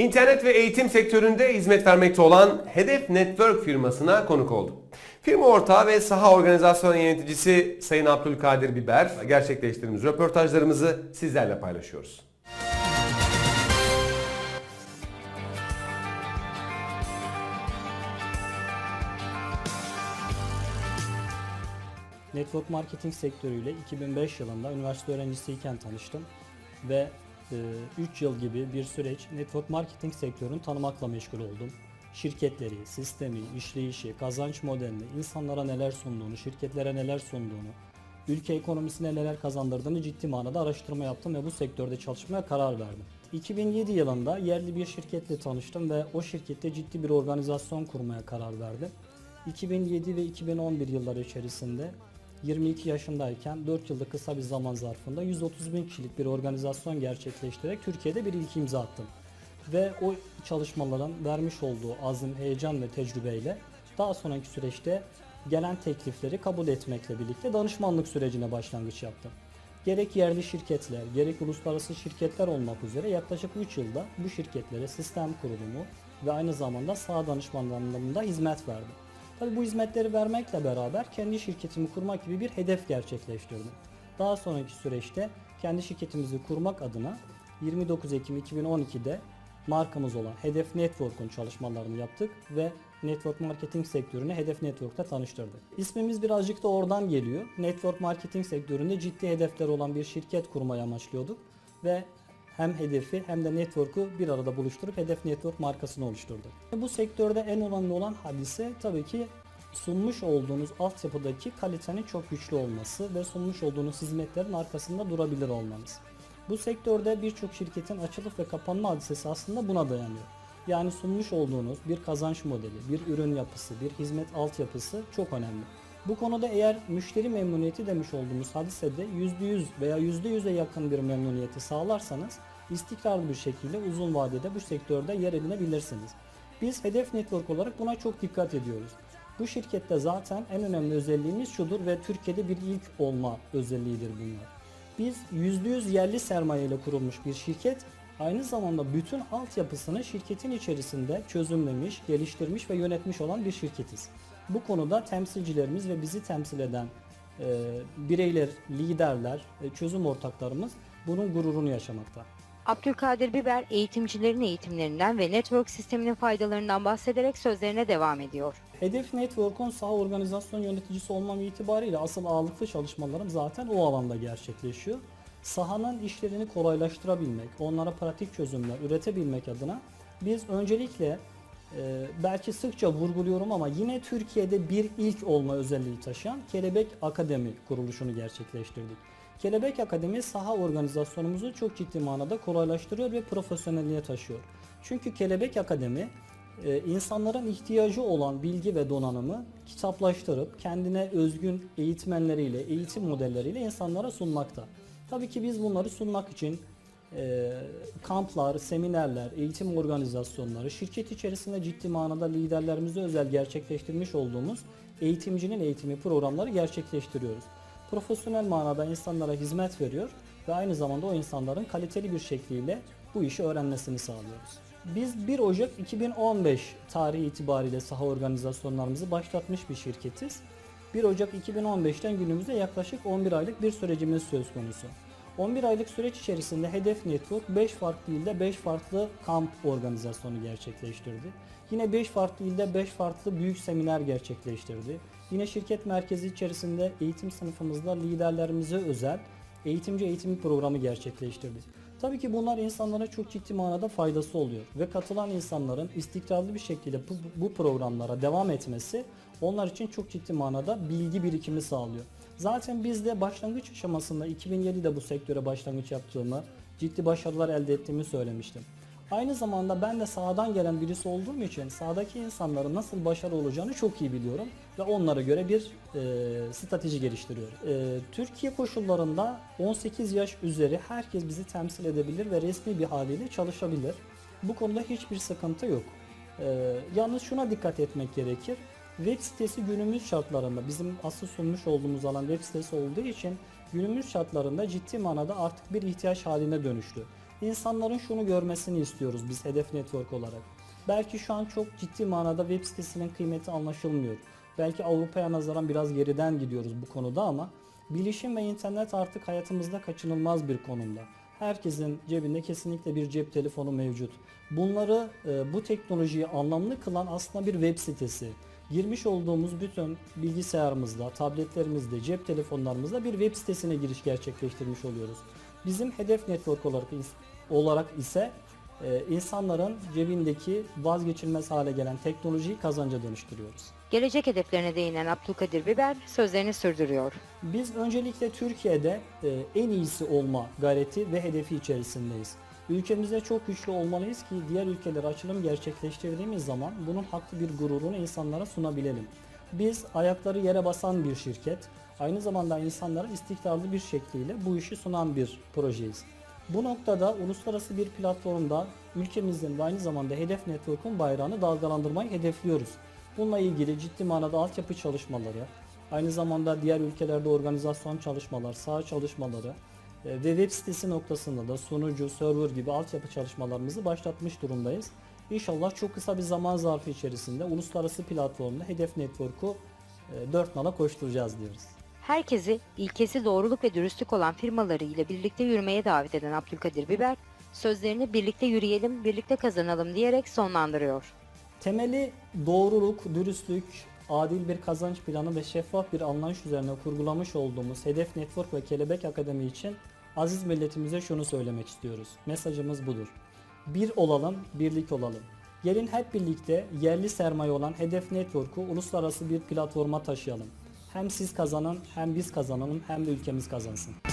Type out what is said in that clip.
İnternet ve eğitim sektöründe hizmet vermekte olan Hedef Network firmasına konuk oldum. Firma ortağı ve saha organizasyon yöneticisi Sayın Abdülkadir Biber gerçekleştirdiğimiz röportajlarımızı sizlerle paylaşıyoruz. Network marketing sektörüyle 2005 yılında üniversite öğrencisiyken tanıştım ve 3 yıl gibi bir süreç network marketing sektörünü tanımakla meşgul oldum. Şirketleri, sistemi, işleyişi, kazanç modelini, insanlara neler sunduğunu, şirketlere neler sunduğunu, ülke ekonomisine neler kazandırdığını ciddi manada araştırma yaptım ve bu sektörde çalışmaya karar verdim. 2007 yılında yerli bir şirketle tanıştım ve o şirkette ciddi bir organizasyon kurmaya karar verdim. 2007 ve 2011 yılları içerisinde 22 yaşındayken 4 yılda kısa bir zaman zarfında 130 bin kişilik bir organizasyon gerçekleştirerek Türkiye'de bir ilk imza attım. Ve o çalışmaların vermiş olduğu azim, heyecan ve tecrübeyle daha sonraki süreçte gelen teklifleri kabul etmekle birlikte danışmanlık sürecine başlangıç yaptım. Gerek yerli şirketler, gerek uluslararası şirketler olmak üzere yaklaşık 3 yılda bu şirketlere sistem kurulumu ve aynı zamanda sağ danışmanlığında hizmet verdim. Tabii bu hizmetleri vermekle beraber kendi şirketimi kurmak gibi bir hedef gerçekleştirdim. Daha sonraki süreçte kendi şirketimizi kurmak adına 29 Ekim 2012'de markamız olan Hedef Network'un çalışmalarını yaptık ve network marketing sektörünü Hedef Network'ta tanıştırdık. İsmimiz birazcık da oradan geliyor. Network marketing sektöründe ciddi hedefler olan bir şirket kurmayı amaçlıyorduk ve hem hedefi hem de network'u bir arada buluşturup Hedef Network markasını oluşturduk. Bu sektörde en önemli olan hadise tabii ki sunmuş olduğunuz altyapıdaki kalitenin çok güçlü olması ve sunmuş olduğunuz hizmetlerin arkasında durabilir olmanız. Bu sektörde birçok şirketin açılıp ve kapanma hadisesi aslında buna dayanıyor. Yani sunmuş olduğunuz bir kazanç modeli, bir ürün yapısı, bir hizmet altyapısı çok önemli. Bu konuda eğer müşteri memnuniyeti demiş olduğumuz hadisede %100 veya %100'e yakın bir memnuniyeti sağlarsanız istikrarlı bir şekilde uzun vadede bu sektörde yer edinebilirsiniz. Biz Hedef Network olarak buna çok dikkat ediyoruz. Bu şirkette zaten en önemli özelliğimiz şudur ve Türkiye'de bir ilk olma özelliğidir bunlar. Biz %100 yerli sermaye ile kurulmuş bir şirket aynı zamanda bütün altyapısını şirketin içerisinde çözümlemiş, geliştirmiş ve yönetmiş olan bir şirketiz. Bu konuda temsilcilerimiz ve bizi temsil eden e, bireyler, liderler, e, çözüm ortaklarımız bunun gururunu yaşamakta. Abdülkadir Biber eğitimcilerin eğitimlerinden ve network sisteminin faydalarından bahsederek sözlerine devam ediyor. Hedef Network'un saha organizasyon yöneticisi olmam itibariyle asıl ağırlıklı çalışmalarım zaten o alanda gerçekleşiyor. Sahanın işlerini kolaylaştırabilmek, onlara pratik çözümler üretebilmek adına biz öncelikle e, belki sıkça vurguluyorum ama yine Türkiye'de bir ilk olma özelliği taşıyan Kelebek Akademi kuruluşunu gerçekleştirdik. Kelebek Akademi saha organizasyonumuzu çok ciddi manada kolaylaştırıyor ve profesyonelliğe taşıyor. Çünkü Kelebek Akademi e, insanların ihtiyacı olan bilgi ve donanımı kitaplaştırıp kendine özgün eğitmenleriyle, eğitim modelleriyle insanlara sunmakta. Tabii ki biz bunları sunmak için e, kamplar, seminerler, eğitim organizasyonları, şirket içerisinde ciddi manada liderlerimize özel gerçekleştirmiş olduğumuz eğitimcinin eğitimi programları gerçekleştiriyoruz. Profesyonel manada insanlara hizmet veriyor ve aynı zamanda o insanların kaliteli bir şekliyle bu işi öğrenmesini sağlıyoruz. Biz 1 Ocak 2015 tarihi itibariyle saha organizasyonlarımızı başlatmış bir şirketiz. 1 Ocak 2015'ten günümüzde yaklaşık 11 aylık bir sürecimiz söz konusu. 11 aylık süreç içerisinde Hedef Network 5 farklı ilde 5 farklı kamp organizasyonu gerçekleştirdi. Yine 5 farklı ilde 5 farklı büyük seminer gerçekleştirdi. Yine şirket merkezi içerisinde eğitim sınıfımızda liderlerimize özel eğitimci eğitimi programı gerçekleştirdi. Tabii ki bunlar insanlara çok ciddi manada faydası oluyor ve katılan insanların istikrarlı bir şekilde bu, bu programlara devam etmesi onlar için çok ciddi manada bilgi birikimi sağlıyor. Zaten biz de başlangıç aşamasında 2007'de bu sektöre başlangıç yaptığımı, ciddi başarılar elde ettiğimi söylemiştim. Aynı zamanda ben de sahadan gelen birisi olduğum için sahadaki insanların nasıl başarılı olacağını çok iyi biliyorum ve onlara göre bir e, strateji geliştiriyorum. E, Türkiye koşullarında 18 yaş üzeri herkes bizi temsil edebilir ve resmi bir haliyle çalışabilir. Bu konuda hiçbir sıkıntı yok. E, yalnız şuna dikkat etmek gerekir. Web sitesi günümüz şartlarında bizim asıl sunmuş olduğumuz alan web sitesi olduğu için günümüz şartlarında ciddi manada artık bir ihtiyaç haline dönüştü. İnsanların şunu görmesini istiyoruz biz Hedef Network olarak. Belki şu an çok ciddi manada web sitesinin kıymeti anlaşılmıyor. Belki Avrupa'ya nazaran biraz geriden gidiyoruz bu konuda ama bilişim ve internet artık hayatımızda kaçınılmaz bir konumda. Herkesin cebinde kesinlikle bir cep telefonu mevcut. Bunları e, bu teknolojiyi anlamlı kılan aslında bir web sitesi. Girmiş olduğumuz bütün bilgisayarımızda, tabletlerimizde, cep telefonlarımızda bir web sitesine giriş gerçekleştirmiş oluyoruz. Bizim hedef network olarak, olarak ise e, insanların cebindeki vazgeçilmez hale gelen teknolojiyi kazanca dönüştürüyoruz. Gelecek hedeflerine değinen Abdülkadir Biber sözlerini sürdürüyor. Biz öncelikle Türkiye'de e, en iyisi olma gayreti ve hedefi içerisindeyiz. Ülkemizde çok güçlü olmalıyız ki diğer ülkelere açılım gerçekleştirdiğimiz zaman bunun haklı bir gururunu insanlara sunabilelim. Biz ayakları yere basan bir şirket, aynı zamanda insanlara istikrarlı bir şekliyle bu işi sunan bir projeyiz. Bu noktada uluslararası bir platformda ülkemizin ve aynı zamanda Hedef Network'un bayrağını dalgalandırmayı hedefliyoruz. Bununla ilgili ciddi manada altyapı çalışmaları, aynı zamanda diğer ülkelerde organizasyon çalışmalar, saha çalışmaları ve web sitesi noktasında da sunucu, server gibi altyapı çalışmalarımızı başlatmış durumdayız. İnşallah çok kısa bir zaman zarfı içerisinde uluslararası platformda Hedef Network'u e, dört nala koşturacağız diyoruz. Herkesi ilkesi doğruluk ve dürüstlük olan firmaları ile birlikte yürümeye davet eden Abdülkadir Biber, sözlerini birlikte yürüyelim, birlikte kazanalım diyerek sonlandırıyor. Temeli doğruluk, dürüstlük, adil bir kazanç planı ve şeffaf bir anlayış üzerine kurgulamış olduğumuz Hedef Network ve Kelebek Akademi için aziz milletimize şunu söylemek istiyoruz. Mesajımız budur. Bir olalım, birlik olalım. Gelin hep birlikte yerli sermaye olan Hedef Network'u uluslararası bir platforma taşıyalım. Hem siz kazanın, hem biz kazanalım, hem de ülkemiz kazansın.